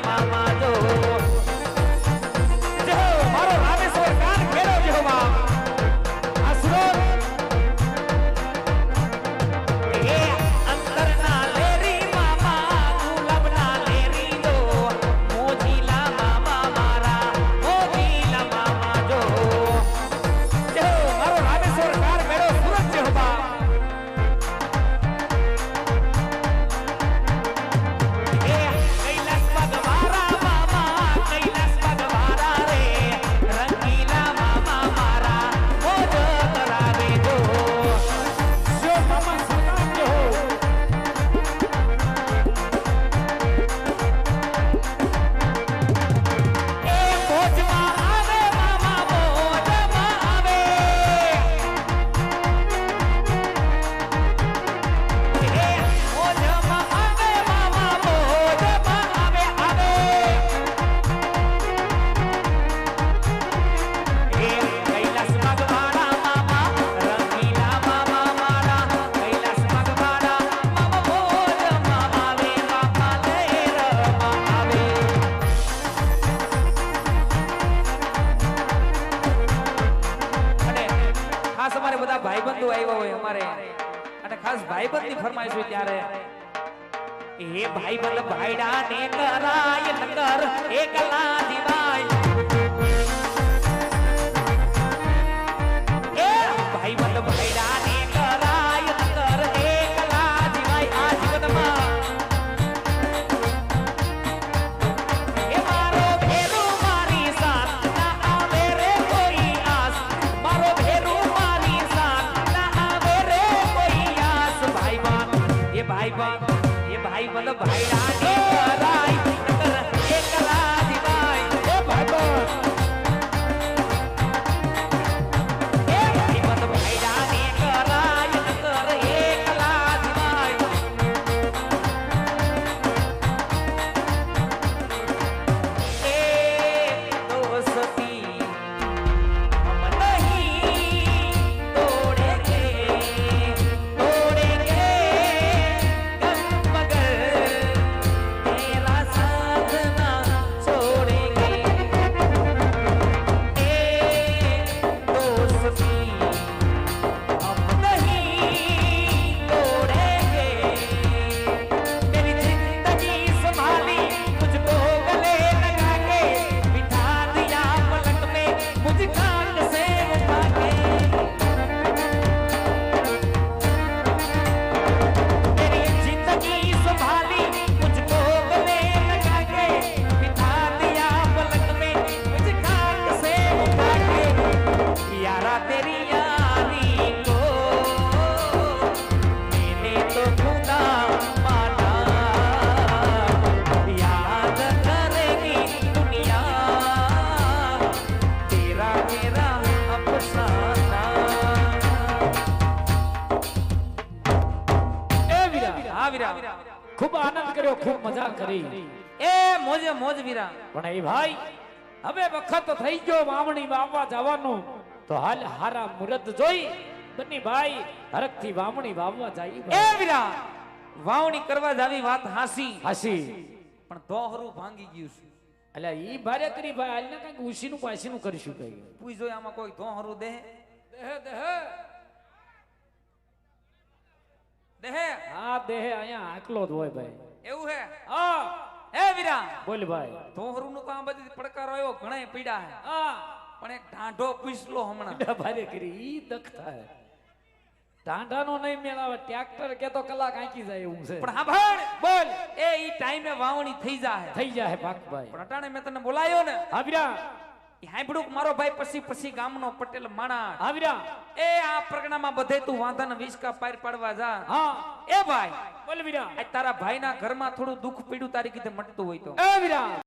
mama. ભાઈબંધો આવ્યા હોય અમારે. અને ખાસ ભાઈબંધની ફરમાઈશ હોય ત્યારે. એ ભાઈબંધ ભાઈડા ને કરાય નકર એકલા દિવાય એ વીરા ખૂબ આનંદ કર્યો ખૂબ મજા કરી. એ મોજે મોજ વીરા પણ એ ભાઈ હવે વખત થઈ ગયો વાવણી વાવવા જવાનું. તો હાલ હારા મુરત જોઈ બની ભાઈ હરખથી વાવણી વાવવા જાય એ વીરા વાવણી કરવા જાવી વાત હાસી. હાસી. પણ દોહરું ભાંગી ગયું છે. એટલે ઈ ભારે કરી ભાઈ હાલને કંઈક ઉસીનું પાસીનું કરીશું કઈ. પૂછ જોઈ આમાં કોઈ દોહરું દે? દેહ દેહે. દેહે? હા દેહે અહીંયા આકલો જ હોય ભાઈ. એવું હે? હા. હે વીરા બોલ ભાઈ. ધોહરુ નું આ બધી પડકાર આવ્યો ઘણા પીડા હે. હા. પણ એક ઢાંઢો પૂછલો હમણાં. ભારે કરી ઈ દખ થાય ટાંડાનો નહીં મેળાવે ટ્રેક્ટર કે તો કલાક આંકી જાય એવું છે. પણ હા ભાણ બોલ. એ ઈ ટાઈમે વાવણી થઈ જાય થઈ જાય પાક ભાઈ પણ અટાણે મેં તને બોલાયો ને. હા હાંભળું મારો ભાઈ પછી પછી ગામનો પટેલ માણા આવ્યા એ આ પ્રગણામાં બધે તું વાંધાને વિસકા પાર પાડવા જા. હા. એ ભાઈ બોલ વીરા. તારા ભાઈના ઘરમાં થોડું દુઃખ પીડ્યું તારી કીધે મટતું હોય તો. એ વીરા.